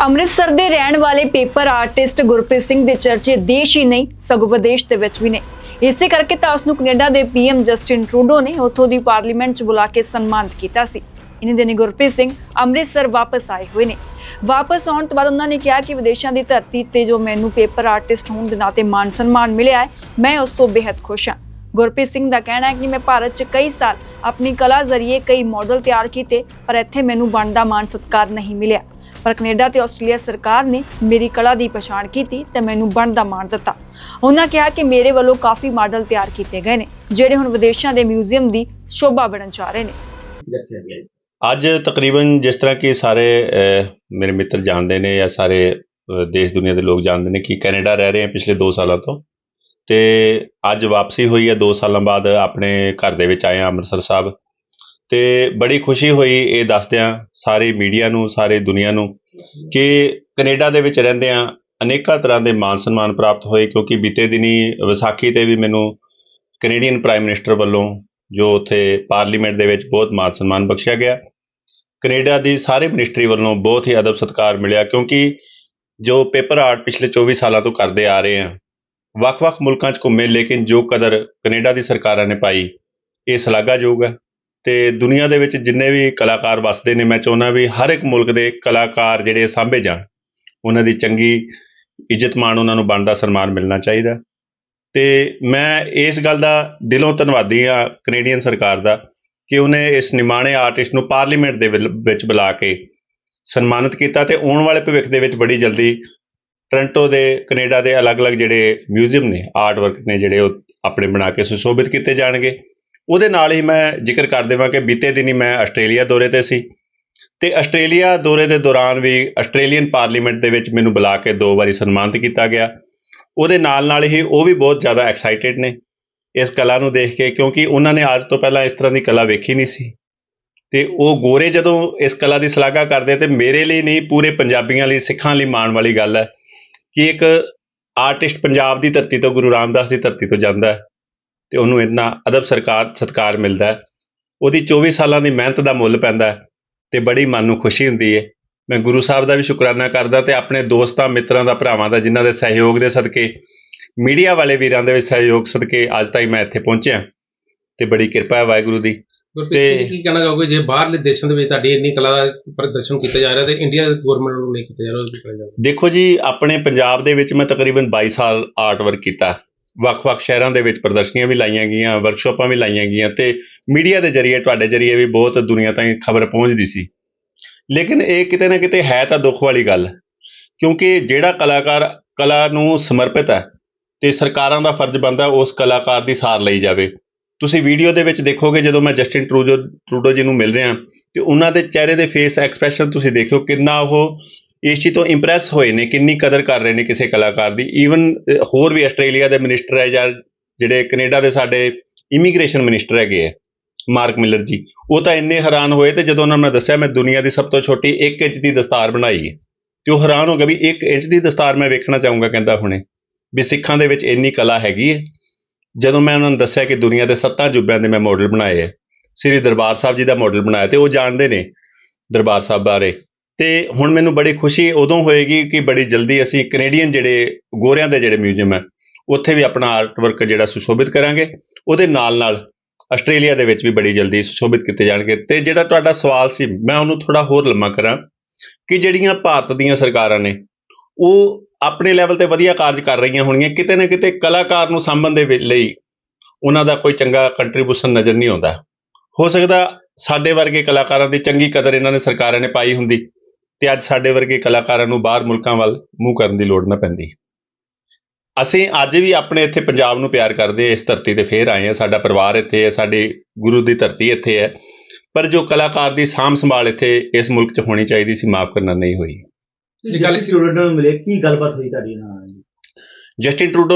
ਅੰਮ੍ਰਿਤਸਰ ਦੇ ਰਹਿਣ ਵਾਲੇ ਪੇਪਰ ਆਰਟਿਸਟ ਗੁਰਪ੍ਰੀਤ ਸਿੰਘ ਦੇ ਚਰਚੇ ਦੇਸ਼ ਹੀ ਨਹੀਂ, ਸਗੋਂ ਵਿਦੇਸ਼ ਦੇ ਵਿੱਚ ਵੀ ਨੇ। ਇਸੇ ਕਰਕੇ ਤਾਂ ਉਸ ਨੂੰ ਕੈਨੇਡਾ ਦੇ ਪੀਐਮ ਜਸਟਿਨ ਟਰੂਡੋ ਨੇ ਉੱਥੋਂ ਦੀ ਪਾਰਲੀਮੈਂਟ 'ਚ ਬੁਲਾ ਕੇ ਸਨਮਾਨਿਤ ਕੀਤਾ ਸੀ। ਇਨੀ ਦਿਨੀ ਗੁਰਪ੍ਰੀਤ ਸਿੰਘ ਅੰਮ੍ਰਿਤਸਰ ਵਾਪਸ ਆਏ ਹੋਏ ਨੇ। ਵਾਪਸ ਆਉਣ ਤੋਂ ਬਾਅਦ ਉਹਨਾਂ ਨੇ ਕਿਹਾ ਕਿ ਵਿਦੇਸ਼ਾਂ ਦੀ ਧਰਤੀ ਤੇ ਜੋ ਮੈਨੂੰ ਪੇਪਰ ਆਰਟਿਸਟ ਹੋਣ ਦੇ ਨਾਤੇ ਮਾਣ ਸਨਮਾਨ ਮਿਲਿਆ ਹੈ, ਮੈਂ ਉਸ ਤੋਂ ਬੇहद ਖੁਸ਼ ਹਾਂ। ਗੁਰਪ੍ਰੀਤ ਸਿੰਘ ਦਾ ਕਹਿਣਾ ਹੈ ਕਿ ਮੈਂ ਭਾਰਤ 'ਚ ਕਈ ਸਾਲ ਆਪਣੀ ਕਲਾ ਜ਼ਰੀਏ ਕਈ ਮਾਡਲ ਤਿਆਰ ਕੀਤੇ, ਪਰ ਇੱਥੇ ਮੈਨੂੰ ਬਣਦਾ ਮਾਣ ਸਤਿਕਾਰ ਨਹੀਂ ਮਿਲਿਆ। ਪਰ ਕੈਨੇਡਾ ਤੇ ਆਸਟ੍ਰੇਲੀਆ ਸਰਕਾਰ ਨੇ ਮੇਰੀ ਕਲਾ ਦੀ ਪਛਾਣ ਕੀਤੀ ਤੇ ਮੈਨੂੰ ਬਣਦਾ ਮਾਣ ਦਿੱਤਾ। ਉਹਨਾਂ ਕਿਹਾ ਕਿ ਮੇਰੇ ਵੱਲੋਂ ਕਾਫੀ ਮਾਡਲ ਤਿਆਰ ਕੀਤੇ ਗਏ ਨੇ, ਜਿਹੜੇ ਹੁਣ ਵਿਦੇਸ਼ਾਂ ਦੇ ਮਿਊਜ਼ੀਅਮ ਦੀ ਸ਼ੋਭਾ ਬਣਨ ਜਾ ਰਹੇ ਨੇ। ਅੱਜ ਤਕਰੀਬਨ ਜਿਸ ਤਰ੍ਹਾਂ ਕਿ ਸਾਰੇ ਮੇਰੇ ਮਿੱਤਰ ਜਾਣਦੇ ਨੇ ਜਾਂ ਸਾਰੇ ਦੇਸ਼ ਦੁਨੀਆ ਦੇ ਲੋਕ ਜਾਣਦੇ ਨੇ ਕਿ ਕੈਨੇਡਾ ਰਹਿ ਰਹੇ ਹਾਂ ਪਿਛਲੇ 2 ਸਾਲਾਂ ਤੋਂ। ਤੇ ਅੱਜ ਵਾਪਸੀ ਹੋਈ ਹੈ 2 ਸਾਲਾਂ ਬਾਅਦ ਆਪਣੇ ਘਰ ਦੇ ਵਿੱਚ ਆਏ ਆ ਅੰਮ੍ਰਿਤਸਰ ਸਾਹਿਬ। ਤੇ ਬੜੀ ਖੁਸ਼ੀ ਹੋਈ ਇਹ ਦੱਸਦਿਆਂ ਸਾਰੇ ਮੀਡੀਆ ਨੂੰ, ਸਾਰੇ ਦੁਨੀਆ ਨੂੰ ਕਿ ਕੈਨੇਡਾ ਦੇ ਵਿੱਚ ਰਹਿੰਦਿਆਂ ਅਨੇਕਾਂ ਤਰ੍ਹਾਂ ਦੇ ਮਾਨ ਸਨਮਾਨ ਪ੍ਰਾਪਤ ਹੋਏ ਕਿਉਂਕਿ ਬੀਤੇ ਦਿਨੀ ਵਿਸਾਖੀ ਤੇ ਵੀ ਮੈਨੂੰ ਕੈਨੇਡੀਅਨ ਪ੍ਰਾਈਮ ਮਿਨਿਸਟਰ ਵੱਲੋਂ ਜੋ ਉੱਥੇ ਪਾਰਲੀਮੈਂਟ ਦੇ ਵਿੱਚ ਬਹੁਤ ਮਾਨ ਸਨਮਾਨ ਬਖਸ਼ਿਆ ਗਿਆ, ਕੈਨੇਡਾ ਦੀ ਸਾਰੇ ਮਿਨਿਸਟਰੀ ਵੱਲੋਂ ਬਹੁਤ ਹੀ ਅਦਬ ਸਤਿਕਾਰ ਮਿਲਿਆ ਕਿਉਂਕਿ ਜੋ ਪੇਪਰ ਆਰਟ ਪਿਛਲੇ 24 ਸਾਲਾਂ ਤੋਂ ਕਰਦੇ ਆ ਰਹੇ ਆ, ਵੱਖ-ਵੱਖ ਮੁਲਕਾਂ 'ਚ ਘੁੰਮੇ ਲੇਕਿਨ ਜੋ ਕਦਰ ਕੈਨੇਡਾ ਦੀ ਸਰਕਾਰਾਂ ਨੇ ਪਾਈ, ਇਹ ਸ਼ਲਾਘਾਯੋਗ ਹੈ। ਤੇ ਦੁਨੀਆ ਦੇ ਵਿੱਚ ਜਿੰਨੇ ਵੀ ਕਲਾਕਾਰ ਵਸਦੇ ਨੇ, ਮੈਂ ਚਾਹੁੰਦਾ ਵੀ ਹਰ ਇੱਕ ਮੁਲਕ ਦੇ ਕਲਾਕਾਰ ਜਿਹੜੇ ਸਾਂਭੇ ਜਾਣ। ਉਹਨਾਂ ਦੀ ਚੰਗੀ ਇੱਜ਼ਤ ਮਾਣ ਉਹਨਾਂ ਨੂੰ ਬਣਦਾ, ਸਨਮਾਨ ਮਿਲਣਾ ਚਾਹੀਦਾ। ਤੇ ਮੈਂ ਇਸ ਗੱਲ ਦਾ ਦਿਲੋਂ ਧੰਨਵਾਦੀ ਆ ਕੈਨੇਡੀਅਨ ਸਰਕਾਰ ਦਾ ਕਿ ਉਹਨੇ ਇਸ ਨਿਮਾਣੇ ਆਰਟਿਸਟ ਨੂੰ ਪਾਰਲੀਮੈਂਟ ਦੇ ਵਿਲ- ਵਿੱਚ ਬੁਲਾ ਕੇ ਸਨਮਾਨਿਤ ਕੀਤਾ ਤੇ ਆਉਣ ਵਾਲੇ ਭਵਿੱਖ ਦੇ ਵਿੱਚ ਬੜੀ ਜਲਦੀ ਟੋਰਾਂਟੋ ਦੇ ਕੈਨੇਡਾ ਦੇ ਅਲੱਗ-ਅਲੱਗ ਜਿਹੜੇ ਮਿਊਜ਼ੀਅਮ ਨੇ ਆਰਟ ਵਰਕ ਨੇ ਜਿਹੜੇ ਉਹ ਆਪਣੇ ਬਣਾ ਕੇ ਸੁਸ਼ੋਭਿਤ ਕੀਤੇ ਜਾਣਗੇ। ਉਹਦੇ ਨਾਲ ਹੀ ਮੈਂ ਜ਼ਿਕਰ ਕਰ ਦੇਵਾਂ ਕਿ ਬੀਤੇ ਦਿਨੀ ਮੈਂ ਆਸਟ੍ਰੇਲੀਆ ਦੌਰੇ ਤੇ ਸੀ। ਤੇ ਆਸਟ੍ਰੇਲੀਆ ਦੌਰੇ ਦੇ ਦੌਰਾਨ ਵੀ ਆਸਟ੍ਰੇਲੀਅਨ ਪਾਰਲੀਮੈਂਟ ਦੇ ਵਿੱਚ ਮੈਨੂੰ ਬੁਲਾ ਕੇ ਦੋ ਵਾਰੀ ਸਨਮਾਨਿਤ ਕੀਤਾ ਗਿਆ। ਉਹਦੇ ਨਾਲ ਨਾਲ ਹੀ ਉਹ ਵੀ ਬਹੁਤ ਜ਼ਿਆਦਾ ਐਕਸਾਈਟਿਡ ਨੇ ਇਸ ਕਲਾ ਨੂੰ ਦੇਖ ਕੇ, ਕਿਉਂਕਿ ਉਹਨਾਂ ਨੇ ਅੱਜ ਤੋਂ ਪਹਿਲਾਂ ਇਸ ਤਰ੍ਹਾਂ ਦੀ ਕਲਾ ਵੇਖੀ ਨਹੀਂ ਸੀ। ਤੇ ਉਹ ਗੋਰੇ ਜਦੋਂ ਇਸ ਕਲਾ ਦੀ ਸ਼ਲਾਘਾ ਕਰਦੇ ਤੇ ਮੇਰੇ ਲਈ ਨਹੀਂ, ਪੂਰੇ ਪੰਜਾਬੀਆਂ ਲਈ, ਸਿੱਖਾਂ ਲਈ ਮਾਣ ਵਾਲੀ ਗੱਲ ਹੈ ਕਿ ਇੱਕ ਆਰਟਿਸਟ ਪੰਜਾਬ ਦੀ ਧਰਤੀ ਤੋਂ, ਗੁਰੂ ਰਾਮਦਾਸ ਦੀ ਧਰਤੀ ਤੋਂ ਜਾਂਦਾ ਹੈ। ਤੇ ਉਹਨੂੰ ਇੰਨਾ ਅਦਬ ਸਰਕਾਰ ਸਤਕਾਰ ਮਿਲਦਾ ਉਹਦੀ 24 ਸਾਲਾਂ ਦੀ ਮਿਹਨਤ ਦਾ ਮੁੱਲ ਪੈਂਦਾ ਤੇ ਬੜੀ ਮਨ ਨੂੰ ਖੁਸ਼ੀ ਹੁੰਦੀ ਹੈ। ਮੈਂ ਗੁਰੂ ਸਾਹਿਬ ਦਾ ਵੀ ਸ਼ੁਕਰਾਨਾ ਕਰਦਾ ਤੇ ਆਪਣੇ ਦੋਸਤਾਂ ਮਿੱਤਰਾਂ ਦਾ ਭਰਾਵਾਂ ਦਾ ਜਿਨ੍ਹਾਂ ਦੇ ਸਹਿਯੋਗ ਦੇ ਸਦਕੇ ਮੀਡੀਆ ਵਾਲੇ ਵੀਰਾਂ ਦੇ ਸਹਿਯੋਗ ਸਦਕੇ ਅੱਜ ਤਾਈਂ ਮੈਂ ਇੱਥੇ ਪਹੁੰਚਿਆ ਤੇ ਬੜੀ ਕਿਰਪਾ ਹੈ ਵਾਹਿਗੁਰੂ ਦੀ। ਤੇ- ਕੀ ਕਹਿਣਾ ਚਾਹੋਗੇ? ਜੇ ਬਾਹਰਲੇ ਦੇਸ਼ਾਂ ਦੇ ਵਿੱਚ ਤੁਹਾਡੀ ਇੰਨੀ ਕਲਾ ਦਾ ਪ੍ਰਦਰਸ਼ਨ ਕੀਤਾ ਜਾ ਰਿਹਾ ਤੇ ਇੰਡੀਆ ਗਵਰਨਮੈਂਟ ਨੂੰ ਨਹੀਂ ਕੀਤਾ ਜਾ ਰਿਹਾ ਦੇਖੋ ਜੀ ਆਪਣੇ ਪੰਜਾਬ ਦੇ ਵਿੱਚ ਮੈਂ ਤਕਰੀਬਨ 22 ਸਾਲ ਆਰਟ ਵਰਕ ਕੀਤਾ। ਵੱਖ-ਵੱਖ ਸ਼ਹਿਰਾਂ ਦੇ ਵਿੱਚ ਪ੍ਰਦਰਸ਼ਨੀਆਂ ਵੀ ਲਾਈਆਂ ਗਈਆਂ ਵਰਕਸ਼ਾਪਾਂ ਵੀ ਲਾਈਆਂ ਗਈਆਂ ਤੇ ਮੀਡੀਆ ਦੇ ਜ਼ਰੀਏ ਤੁਹਾਡੇ ਜ਼ਰੀਏ ਵੀ ਬਹੁਤ ਦੁਨੀਆ ਤਾਈਂ ਖਬਰ ਪਹੁੰਚਦੀ ਸੀ। ਲੇਕਿਨ ਇਹ ਕਿਤੇ ਨਾ ਕਿਤੇ ਹੈ ਤਾਂ ਦੁੱਖ ਵਾਲੀ ਗੱਲ, ਕਿਉਂਕਿ ਜਿਹੜਾ ਕਲਾਕਾਰ, ਕਲਾ ਨੂੰ ਸਮਰਪਿਤ ਹੈ ਤੇ ਸਰਕਾਰਾਂ ਦਾ ਫਰਜ਼ ਬਣਦਾ ਉਸ ਕਲਾਕਾਰ ਦੀ ਸਾਰ ਲਈ ਜਾਵੇ। ਤੁਸੀਂ ਵੀਡੀਓ ਦੇ ਵਿੱਚ ਦੇਖੋਗੇ ਜਦੋਂ ਮੈਂ ਜਸਟਿਨ ਟਰੂਡੋ ਟਰੂਡੋ ਜੀ ਨੂੰ ਮਿਲ ਰਿਹਾ, ਤੇ ਉਹਨਾਂ ਦੇ ਚਿਹਰੇ ਦੇ ਫੇਸ ਐਕਸਪ੍ਰੈਸ਼ਨ ਤੁਸੀਂ ਦੇਖਿਓ ਕਿੰਨਾ ਉਹ ਇਸ ਚੀਜ਼ ਤੋਂ ਇੰਪ੍ਰੈਸ ਹੋਏ ਨੇ, ਕਿੰਨੀ ਕਦਰ ਕਰ ਰਹੇ ਨੇ ਕਿਸੇ ਕਲਾਕਾਰ ਦੀ। ਈਵਨ ਹੋਰ ਵੀ ਆਸਟ੍ਰੇਲੀਆ ਦੇ ਮਿਨਿਸਟਰ ਹੈ ਜਾਂ ਜਿਹੜੇ ਕੈਨੇਡਾ ਦੇ ਸਾਡੇ ਇਮੀਗ੍ਰੇਸ਼ਨ ਮਿਨਿਸਟਰ ਹੈਗੇ ਆ ਮਾਰਕ ਮਿਲਰ ਜੀ, ਉਹ ਤਾਂ ਇੰਨੇ ਹੈਰਾਨ ਹੋਏ ਤੇ ਜਦੋਂ ਉਹਨਾਂ ਨੇ ਦੱਸਿਆ, ਮੈਂ ਦੁਨੀਆ ਦੀ ਸਭ ਤੋਂ ਛੋਟੀ 1 ਇੰਚ ਦੀ ਦਸਤਾਰ ਬਣਾਈ ਹੈ। ਤੇ ਉਹ ਹੈਰਾਨ ਹੋ ਗਿਆ ਵੀ 1 ਇੰਚ ਦੀ ਦਸਤਾਰ ਮੈਂ ਵੇਖਣਾ ਚਾਹੂੰਗਾ, ਕਹਿੰਦਾ ਹੁਣੇ, ਵੀ ਸਿੱਖਾਂ ਦੇ ਵਿੱਚ ਇੰਨੀ ਕਲਾ ਹੈਗੀ ਹੈ। ਜਦੋਂ ਮੈਂ ਉਹਨਾਂ ਨੂੰ ਦੱਸਿਆ ਕਿ ਦੁਨੀਆ ਦੇ ਸੱਤਾਂ ਜੁਬਿਆਂ ਦੇ ਮੈਂ ਮਾਡਲ ਬਣਾਏ ਹੈ, ਸ੍ਰੀ ਦਰਬਾਰ ਸਾਹਿਬ ਜੀ ਦਾ ਮਾਡਲ ਬਣਾਇਆ ਤੇ ਉਹ ਜਾਣਦੇ ਨੇ ਦਰਬਾਰ ਸਾਹਿਬ ਬਾਰੇ। ਤੇ ਹੁਣ ਮੈਨੂੰ ਬੜੀ ਖੁਸ਼ੀ ਉਦੋਂ ਹੋਏਗੀ ਕਿ ਬੜੀ ਜਲਦੀ ਅਸੀਂ ਕੈਨੇਡੀਅਨ ਜਿਹੜੇ ਗੋਰਿਆਂ ਦੇ ਜਿਹੜੇ ਮਿਊਜ਼ੀਅਮ ਹੈ, ਉੱਥੇ ਵੀ ਆਪਣਾ ਆਰਟ ਵਰਕ ਜਿਹੜਾ ਸੁਸ਼ੋਭਿਤ ਕਰਾਂਗੇ। ਉਹਦੇ ਨਾਲ ਨਾਲ ਆਸਟ੍ਰੇਲੀਆ ਦੇ ਵਿੱਚ ਵੀ ਬੜੀ ਜਲਦੀ ਸੁਸ਼ੋਭਿਤ ਕੀਤੇ ਜਾਣਗੇ। ਤੇ ਜਿਹੜਾ ਤੁਹਾਡਾ ਸਵਾਲ ਸੀ, ਮੈਂ ਉਹਨੂੰ ਥੋੜਾ ਹੋਰ ਲੰਮਾ ਕਰਾਂ ਕਿ ਜਿਹੜੀਆਂ ਭਾਰਤ ਦੀਆਂ ਸਰਕਾਰਾਂ ਨੇ, ਉਹ ਆਪਣੇ ਲੈਵਲ ਤੇ ਵਧੀਆ ਕਾਰਜ ਕਰ ਰਹੀਆਂ ਹੋਣਗੀਆਂ। ਕਿਤੇ ਨਾ ਕਿਤੇ ਕਲਾਕਾਰ ਨੂੰ ਸਾਂਭਣ ਦੇ ਲਈ ਉਹਨਾਂ ਦਾ ਕੋਈ ਚੰਗਾ ਕੰਟਰੀਬਿਊਸ਼ਨ ਨਜ਼ਰ ਨਹੀਂ ਆਉਂਦਾ। ਹੋ ਸਕਦਾ ਸਾਡੇ ਵਰਗੇ ਕਲਾਕਾਰਾਂ ਦੀ ਚੰਗੀ ਕਦਰ ਇਹਨਾਂ ਨੇ, ਸਰਕਾਰਾਂ ਨੇ ਪਾਈ ਹੁੰਦੀ। ਤੇ ਅੱਜ ਸਾਡੇ ਵਰਗੇ ਕਲਾਕਾਰਾਂ ਨੂੰ ਬਾਹਰ ਮੁਲਕਾਂ ਵੱਲ ਮੂੰਹ ਕਰਨ ਦੀ ਲੋੜ ਨਾ ਪੈਂਦੀ। ਅਸੀਂ ਅੱਜ ਵੀ ਆਪਣੇ ਇੱਥੇ ਪੰਜਾਬ ਨੂੰ ਪਿਆਰ ਕਰਦੇ ਹਾਂ ਇਸ ਧਰਤੀ ਤੇ ਫੇਰ ਆਏ ਹਾਂ। ਸਾਡਾ ਪਰਿਵਾਰ ਇੱਥੇ ਹੈ ਸਾਡੀ ਗੁਰੂ ਦੀ ਧਰਤੀ ਇੱਥੇ ਹੈ। ਪਰ ਜੋ ਕਲਾਕਾਰ ਦੀ ਸਾਂਭ ਸੰਭਾਲ ਇੱਥੇ ਇਸ ਮੁਲਕ 'ਚ ਹੋਣੀ ਚਾਹੀਦੀ ਸੀ ਮਾਫ ਕਰਨਾ ਨਹੀਂ ਹੋਈ। ਇਹ ਗੱਲ ਕਿ ਨੂੰ ਮਿਲੇ ਕੀ ਗੱਲਬਾਤ ਹੋਈ ਤੁਹਾਡੀ ਨਾਲ? Justin Trudeau